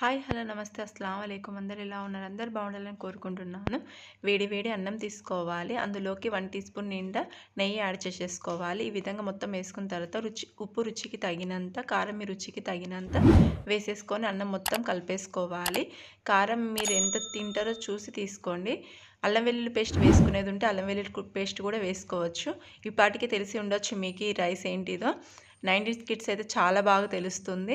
Hi hello నమస్తే అస్సలం అయికం అందరు ఎలా ఉన్నారు? అందరు బాగుండాలని కోరుకుంటున్నాను. వేడి వేడి అన్నం తీసుకోవాలి. అందులోకి వన్ టీ స్పూన్ నిండా నెయ్యి యాడ్ చేసేసుకోవాలి. ఈ విధంగా మొత్తం వేసుకున్న తర్వాత రుచి ఉప్పు రుచికి తగినంత కారం మీ రుచికి తగినంత వేసేసుకొని అన్నం మొత్తం కలిపేసుకోవాలి. కారం మీరు ఎంత తింటారో చూసి తీసుకోండి. అల్లం వెల్లుల్లి పేస్ట్ వేసుకునేది ఉంటే అల్లం వెల్లుల్లి పేస్ట్ కూడా వేసుకోవచ్చు. ఈ పాటికి తెలిసి ఉండొచ్చు మీకు ఈ రైస్ ఏంటిదో. నైంటీ కిడ్స్ అయితే చాలా బాగా తెలుస్తుంది.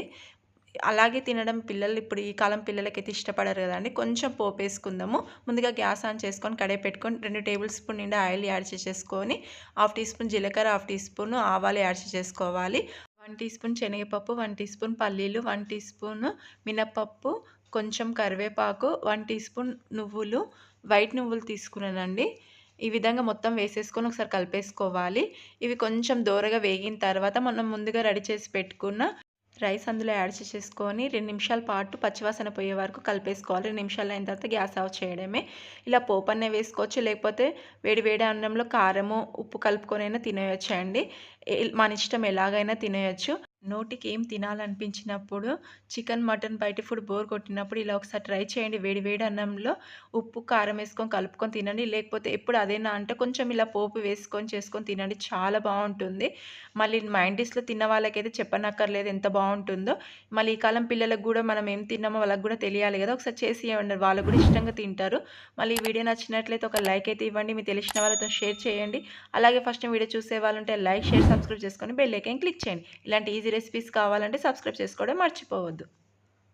అలాగే తినడం పిల్లలు ఇప్పుడు ఈ కాలం పిల్లలకైతే ఇష్టపడరు కదండి కొంచెం పోపు వేసుకుందాము. ముందుగా గ్యాస్ ఆన్ చేసుకొని కడాయి పెట్టుకొని రెండు టేబుల్ స్పూన్ నిండా ఆయిల్ యాడ్ చేసేసుకొని హాఫ్ టీ స్పూన్ జీలకర్ర హాఫ్ టీ స్పూన్ ఆవాలు యాడ్ చేసేసుకోవాలి. వన్ టీ స్పూన్ శనగపప్పు వన్ టీ స్పూన్ పల్లీలు వన్ టీ స్పూన్ మినపప్పు కొంచెం కరివేపాకు వన్ టీ స్పూన్ నువ్వులు వైట్ నువ్వులు తీసుకున్నానండి. ఈ విధంగా మొత్తం వేసేసుకొని ఒకసారి కలిపేసుకోవాలి. ఇవి కొంచెం దూరగా వేగిన తర్వాత మనం ముందుగా రెడీ చేసి పెట్టుకున్న రైస్ అందులో యాడ్ చేసేసుకొని రెండు నిమిషాల పాటు పచ్చివాసన పోయే వరకు కలిపేసుకోవాలి. రెండు నిమిషాలు అయిన తర్వాత గ్యాస్ ఆఫ్ చేయడమే. ఇలా పోపన్నే వేసుకోవచ్చు లేకపోతే వేడివేడి అన్నంలో కారము ఉప్పు కలుపుకొనైనా తినేయచ్చు అండి మన ఇష్టం ఎలాగైనా తినేయచ్చు. నోటికి ఏం తినాలనిపించినప్పుడు చికెన్ మటన్ బయట ఫుడ్ బోర్ కొట్టినప్పుడు ఇలా ఒకసారి ట్రై చేయండి. వేడి వేడి అన్నంలో ఉప్పు కారం వేసుకొని కలుపుకొని తినండి. లేకపోతే ఎప్పుడు అదేనా అంటే కొంచెం ఇలా పోపు వేసుకొని చేసుకొని తినండి. చాలా బాగుంటుంది. మళ్ళీ మైండిస్లో తిన్న వాళ్ళకైతే చెప్పనక్కర్లేదు ఎంత బాగుంటుందో. మళ్ళీ ఈ కాలం పిల్లలకు కూడా మనం ఏం తిన్నామో వాళ్ళకి కూడా తెలియాలి కదా. ఒకసారి చేసి ఇవ్వండి. వాళ్ళు కూడా ఇష్టంగా తింటారు. మళ్ళీ ఈ వీడియో నచ్చినట్లయితే ఒక లైక్ అయితే ఇవ్వండి. మీకు తెలిసిన వాళ్ళతో షేర్ చేయండి. అలాగే ఫస్ట్ వీడియో చూసే వాళ్ళు ఉంటే లైక్ షేర్ సబ్స్క్రైబ్ చేసుకొని బెల్ ఐకాన్ క్లిక్ చేయండి. ఇలాంటి ఈజీ రెసిపీస్ కావాలంటే సబ్స్క్రైబ్ చేసుకోవడం మర్చిపోవద్దు.